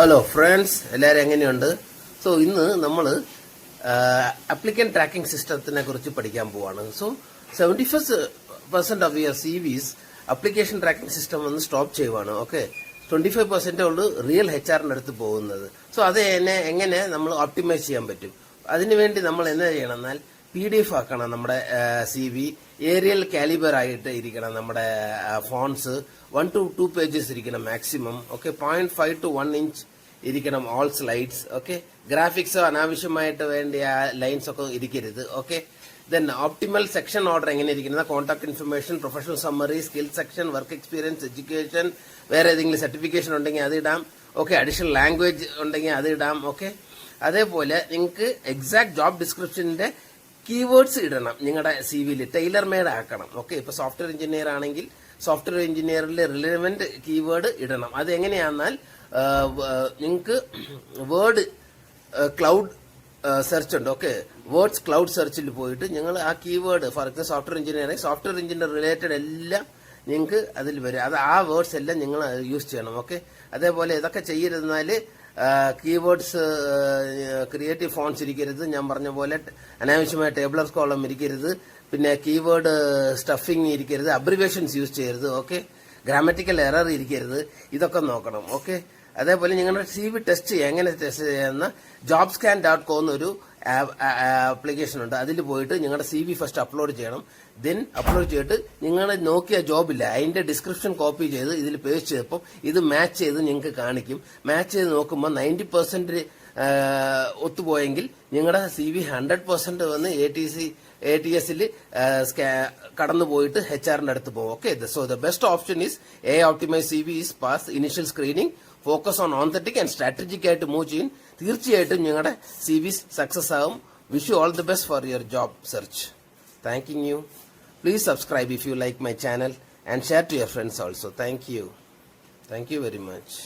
Hello friends എല്ലാവരും എങ്ങനെയുണ്ട്? So ഇന്ന് നമ്മൾ അപ്ലിക്കൻ ട്രാക്കിംഗ് സിസ്റ്റത്തിനെ കുറിച്ച് പഠിക്കാൻ പോവാണ്. So seventy first percent of your C V's application tracking system വന്ന് സ്റ്റോപ്പ് ചെയ്യുവാണ്. ഓക്കെ ട്വന്റി ഫൈവ് പെർസെന്റേ ഉള്ളൂ റിയൽ എച്ച് ആറിന്റെ അടുത്ത് പോകുന്നത്. സോ അത് എന്നെ എങ്ങനെ നമ്മൾ ഓപ്റ്റിമൈസ് ചെയ്യാൻ പറ്റും? അതിനുവേണ്ടി നമ്മൾ എന്താ ചെയ്യണം എന്നാൽ പി ഡി എഫ് ആക്കണം നമ്മുടെ സി വി ഏരിയൽ കാലിബർ ആയിട്ട് ഇരിക്കണം നമ്മുടെ phones one two two pages ഇരിക്കണം maximum okay point five two one inch ഇരിക്കണം ഓൾ സ്ലൈഡ്സ് ഓക്കെ ഗ്രാഫിക്സോ അനാവശ്യമായിട്ട് വേണ്ടിയ ലൈൻസ് ഒക്കെ ഇരിക്കരുത്. Okay then optimal section order എങ്ങനെ ഇരിക്കുന്നത്? Contact information professional summary skill section work experience education വേറെ ഏതെങ്കിലും സർട്ടിഫിക്കേഷൻ ഉണ്ടെങ്കിൽ അത് ഇടാം. ഓക്കെ അഡീഷണൽ ലാംഗ്വേജ് ഉണ്ടെങ്കിൽ അത് ഇടാം. ഓക്കെ അതേപോലെ നിങ്ങൾക്ക് എക്സാക്ട് ജോബ് ഡിസ്ക്രിപ്ഷന്റെ കീവേഡ്സ് ഇടണം നിങ്ങളുടെ സി വിയിൽ ടൈലർ മെയ്ഡ് ആക്കണം ഓക്കെ ഇപ്പോൾ സോഫ്റ്റ്വെയർ എഞ്ചിനീയർ ആണെങ്കിൽ സോഫ്റ്റ്വെയർ എഞ്ചിനീയറിൽ റിലവന്റ് കീവേഡ് ഇടണം. അത് എങ്ങനെയാന്നാൽ നിങ്ങൾക്ക് വേർഡ് ക്ലൗഡ് സെർച്ച് ഉണ്ട് ഓക്കെ വേർഡ്സ് ക്ലൗഡ് സെർച്ചിൽ പോയിട്ട് നിങ്ങൾ ആ keyword for example software engineering software engineer related എല്ലാം നിങ്ങൾക്ക് അതിൽ വരും. അത് ആ വേർഡ്സ് എല്ലാം നിങ്ങൾ യൂസ് ചെയ്യണം ഓക്കെ അതേപോലെ ഇതൊക്കെ ചെയ്തിരുന്നാൽ കീവേഡ്സ് ക്രിയേറ്റീവ് ഫോൺസ് ഇരിക്കരുത്. ഞാൻ പറഞ്ഞ പോലെ അനാവശ്യമായ ടേബിളർ കോളം ഇരിക്കരുത്. പിന്നെ കീവേഡ് സ്റ്റഫിങ് ഇരിക്കരുത്. അബ്രിവേഷൻസ് യൂസ് ചെയ്യരുത് ഓക്കെ ഗ്രാമറ്റിക്കൽ എറർ ഇരിക്കരുത്. ഇതൊക്കെ നോക്കണം ഓക്കെ അതേപോലെ നിങ്ങളുടെ സി വി ടെസ്റ്റ് എങ്ങനെ ടെസ്റ്റ് ചെയ്യാമെന്ന് ജോബ് സ്കാൻ ഡോട്ട് കോം എന്നൊരു ആപ്ലിക്കേഷൻ ഉണ്ട്. അതിൽ പോയിട്ട് നിങ്ങളുടെ സി വി ഫസ്റ്റ് അപ്ലോഡ് ചെയ്യണം. ദെൻ അപ്ലോഡ് ചെയ്തിട്ട് നിങ്ങൾ നോക്കിയ ജോബില്ല അതിന്റെ ഡിസ്ക്രിപ്ഷൻ കോപ്പി ചെയ്ത് ഇതിൽ പേസ്റ്റ് ചെയ്തപ്പോൾ ഇത് മാച്ച് ചെയ്ത് നിങ്ങൾക്ക് കാണിക്കും. മാച്ച് ചെയ്ത് നോക്കുമ്പോൾ നയന്റി പെർസെന്റ് ഒത്തുപോയെങ്കിൽ നിങ്ങളുടെ സി വി ഹൺഡ്രഡ് പെർസെന്റ് വന്ന് A T C A T എസിൽ കടന്നു പോയിട്ട് എച്ച് ആറിന്റെ അടുത്ത് പോകും okay so the best option is a optimise C V is pass initial screening focus on authentic and strategic ആയിട്ട് മൂവ് ചെയ്യും തീർച്ചയായിട്ടും നിങ്ങളുടെ സി വി സക്സസ് ആകും wish you all the best for your job search thanking you please subscribe if you like my channel and share to your friends also thank you thank you very much